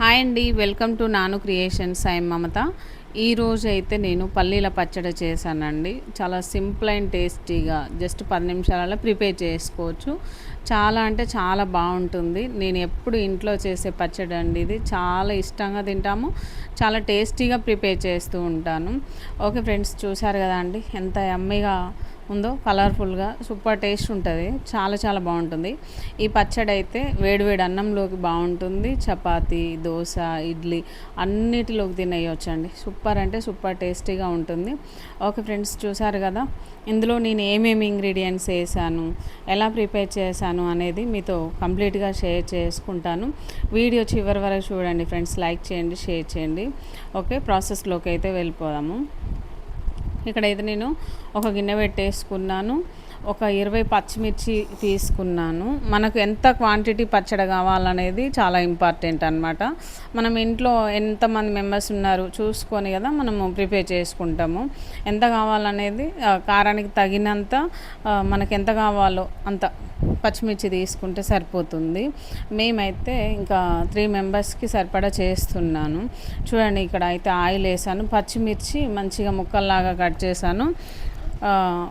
Hi అండి welcome to Nanu creations. I Mamata. ఈరోజు అయితే నేను పల్లీల పచ్చడి చేశానండి. చాలా సింపుల్ అండ్ టేస్టీగా జస్ట్ పది నిమిషాలలో ప్రిపేర్ చేసుకోవచ్చు. చాలా అంటే చాలా బాగుంటుంది. నేను ఎప్పుడు ఇంట్లో చేసే పచ్చడి అండి ఇది. చాలా ఇష్టంగా తింటాము. చాలా టేస్టీగా ప్రిపేర్ చేస్తూ ఉంటాను. ఓకే ఫ్రెండ్స్ చూసారు కదా అండి? ఎంత అమ్మీగా ఉందో కలర్ఫుల్గా సూపర్ టేస్ట్ ఉంటుంది. చాలా చాలా బాగుంటుంది. ఈ పచ్చడి అయితే వేడివేడి అన్నంలోకి బాగుంటుంది. చపాతి దోశ ఇడ్లీ అన్నిటిలోకి తినేయొచ్చండి. సూపర్ అంటే సూపర్ టేస్టీగా ఉంటుంది. ఓకే ఫ్రెండ్స్ చూసారు కదా? ఇందులో నేను ఏమేమి ఇంగ్రీడియంట్స్ వేసాను ఎలా ప్రిపేర్ చేశాను అనేది మీతో కంప్లీట్గా షేర్ చేసుకుంటాను. వీడియో చివరి వరకు చూడండి ఫ్రెండ్స్. లైక్ చేయండి షేర్ చేయండి. ఓకే ప్రాసెస్లోకి అయితే వెళ్ళిపోదాము. ఇక్కడైతే నేను ఒక గిన్నె పెట్టేసుకున్నాను. ఒక ఇరవై పచ్చిమిర్చి తీసుకున్నాను. మనకు ఎంత క్వాంటిటీ పచ్చడి కావాలనేది చాలా ఇంపార్టెంట్ అనమాట మనం ఇంట్లో ఎంతమంది మెంబర్స్ ఉన్నారు చూసుకొని కదా మనము ప్రిపేర్ చేసుకుంటాము. ఎంత కావాలనేది కారానికి తగినంత మనకు ఎంత కావాలో అంత పచ్చిమిర్చి తీసుకుంటే సరిపోతుంది. మేమైతే ఇంకా త్రీ మెంబర్స్కి సరిపడా చేస్తున్నాను. చూడండి ఇక్కడ అయితే ఆయిల్ వేసాను. పచ్చిమిర్చి మంచిగా ముక్కల్లాగా కట్ చేశాను.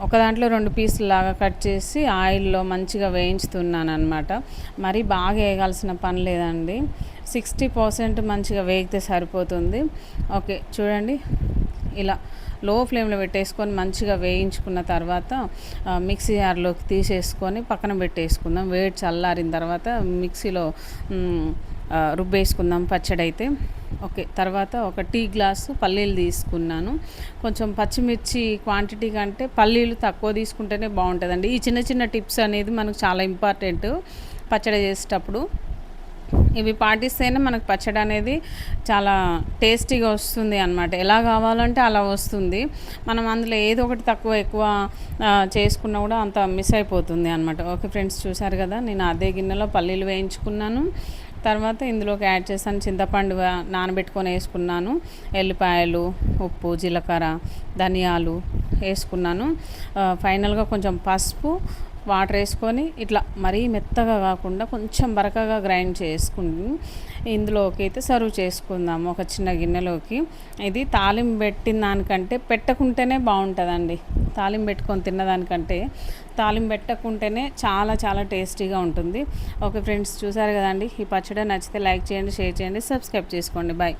ఒక దాంట్లో రెండు పీసులాగా కట్ చేసి ఆయిల్లో మంచిగా వేయించుతున్నాను అనమాట మరి బాగా వేయగాల్సిన పని లేదండి. సిక్స్టీ పర్సెంట్ మంచిగా వేగితే సరిపోతుంది. ఓకే చూడండి. ఇలా లో ఫ్లేమ్లో పెట్టేసుకొని మంచిగా వేయించుకున్న తర్వాత మిక్సీ జార్లోకి తీసేసుకొని పక్కన పెట్టేసుకుందాం. వేడి చల్లారిన తర్వాత మిక్సీలో రుబ్బేసుకుందాం పచ్చడి అయితే ఓకే తర్వాత ఒక టీ గ్లాసు పల్లీలు తీసుకున్నాను. కొంచెం పచ్చిమిర్చి క్వాంటిటీ కంటే పల్లీలు తక్కువ తీసుకుంటేనే బాగుంటుందండి. ఈ చిన్న చిన్న టిప్స్ అనేది మనకు చాలా ఇంపార్టెంట్ పచ్చడి చేసేటప్పుడు. ఇవి పాటిస్తేనే మనకు పచ్చడి అనేది చాలా టేస్టీగా వస్తుంది అనమాట ఎలా కావాలంటే అలా వస్తుంది. మనం అందులో ఏదో ఒకటి తక్కువ ఎక్కువ చేసుకున్నా కూడా అంత మిస్ అయిపోతుంది అనమాట ఓకే ఫ్రెండ్స్ చూసారు కదా? నేను అదే గిన్నెలో పల్లీలు వేయించుకున్నాను. తర్వాత ఇందులోకి యాడ్ చేశాను చింతపండు నానబెట్టుకొని వేసుకున్నాను ఎల్లిపాయలు ఉప్పు జీలకర్ర ధనియాలు వేసుకున్నాను. ఫైనల్గా కొంచెం పసుపు వాటర్ వేసుకొని ఇట్లా మరీ మెత్తగా కాకుండా కొంచెం బరకగా గ్రైండ్ చేసుకుని ఇందులోకి అయితే సర్వ్ చేసుకుందాము ఒక చిన్న గిన్నెలోకి. ఇది తాలిం పెట్టిన దానికంటే పెట్టకుంటేనే బాగుంటుందండి. తాలింపు పెట్టుకొని తిన్నదానికంటే తాలిం పెట్టకుంటేనే చాలా చాలా టేస్టీగా ఉంటుంది. ఓకే ఫ్రెండ్స్ చూసారు కదండి? ఈ పచ్చడి నచ్చితే లైక్ చేయండి షేర్ చేయండి సబ్స్క్రైబ్ చేసుకోండి. బాయ్.